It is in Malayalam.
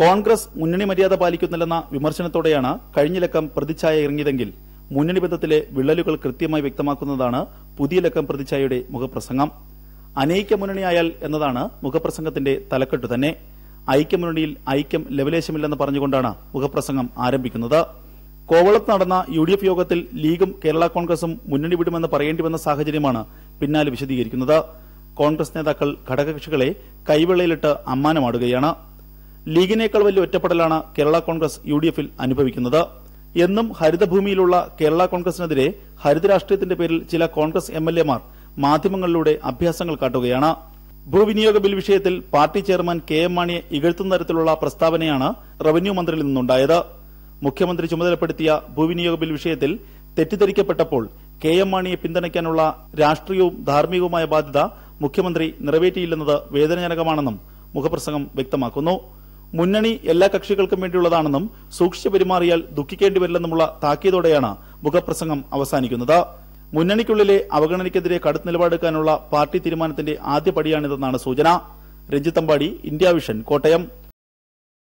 കോൺഗ്രസ് മുന്നണി മര്യാദ പാലിക്കുന്നില്ലെന്ന വിമർശനത്തോടെയാണ് കഴിഞ്ഞ ലക്കം പ്രതിച്ഛായ ഇറങ്ങിയതെങ്കിൽ മുന്നണി ബന്ധത്തിലെ വിള്ളലുകൾ കൃത്യമായി വ്യക്തമാക്കുന്നതാണ് പുതിയ ലക്കം പ്രതിച്ഛായയുടെ മുഖപ്രസംഗം. അനൈക്യ മുന്നണിയായാൽ എന്നതാണ് മുഖപ്രസംഗത്തിന്റെ തലക്കെട്ട് തന്നെ. ഐക്യമുന്നണിയിൽ ഐക്യം ലവലേശമില്ലെന്ന് പറഞ്ഞുകൊണ്ടാണ് മുഖപ്രസംഗം ആരംഭിക്കുന്നത്. കോവളത്ത് നടന്ന യു ഡി എഫ് യോഗത്തിൽ ലീഗും കേരള കോൺഗ്രസും മുന്നണി വിടുമെന്ന് പറയേണ്ടി വന്ന സാഹചര്യമാണ് പിന്നാലെ വിശദീകരിക്കുന്നത്. കോൺഗ്രസ് നേതാക്കൾ ഘടകകക്ഷികളെ കൈവെള്ളയിലിട്ട് അമ്മാനമാടുകയാണ്. ലീഗിനേക്കാൾ വലിയ ഒറ്റപ്പെടലാണ് കേരള കോൺഗ്രസ് യു ഡി എഫിൽ അനുഭവിക്കുന്നത്. എന്നും ഹരിതഭൂമിയിലുള്ള കേരള കോൺഗ്രസിനെതിരെ ഹരിതരാഷ്ട്രീയത്തിന്റെ പേരിൽ ചില കോൺഗ്രസ് എം എൽ മാധ്യമങ്ങളിലൂടെ അഭ്യാസങ്ങൾ കാട്ടുകയാണ്. ഭൂവിനിയോഗ ബിൽ വിഷയത്തിൽ പാർട്ടി ചെയർമാൻ കെ എം മാണിയെ ഇകഴ്ത്തുന്ന തരത്തിലുള്ള പ്രസ്താവനയാണ് റവന്യൂ മന്ത്രിയിൽ നിന്നുണ്ടായത്. മുഖ്യമന്ത്രി ചുമതലപ്പെടുത്തിയ ഭൂവിനിയോഗ ബിൽ വിഷയത്തിൽ തെറ്റിദ്ധരിക്കപ്പെട്ടപ്പോൾ കെ എം മാണിയെ പിന്തുണയ്ക്കാനുള്ള രാഷ്ട്രീയവും ധാർമ്മികവുമായ ബാധ്യത മുഖ്യമന്ത്രി നിറവേറ്റിയില്ലെന്നത് വേദനാജനകമാണെന്നും മുഖപ്രസംഗം വ്യക്തമാക്കുന്നു. മുന്നണി എല്ലാ കക്ഷികൾക്കും വേണ്ടിയുള്ളതാണെന്നും സൂക്ഷിച്ചു പെരുമാറിയാൽ ദുഃഖിക്കേണ്ടി വരില്ലെന്നുമുള്ള താക്കീതോടെയാണ് മുഖപ്രസംഗം അവസാനിക്കുന്നത്. മുന്നണിക്കുള്ളിലെ അവഗണനയ്ക്കെതിരെ കടുത്ത നിലപാടെടുക്കാനുള്ള പാർട്ടി തീരുമാനത്തിന്റെ ആദ്യപടിയാണിതെന്നാണ് സൂചന. Ranjith Mampady India Vision Kottayam.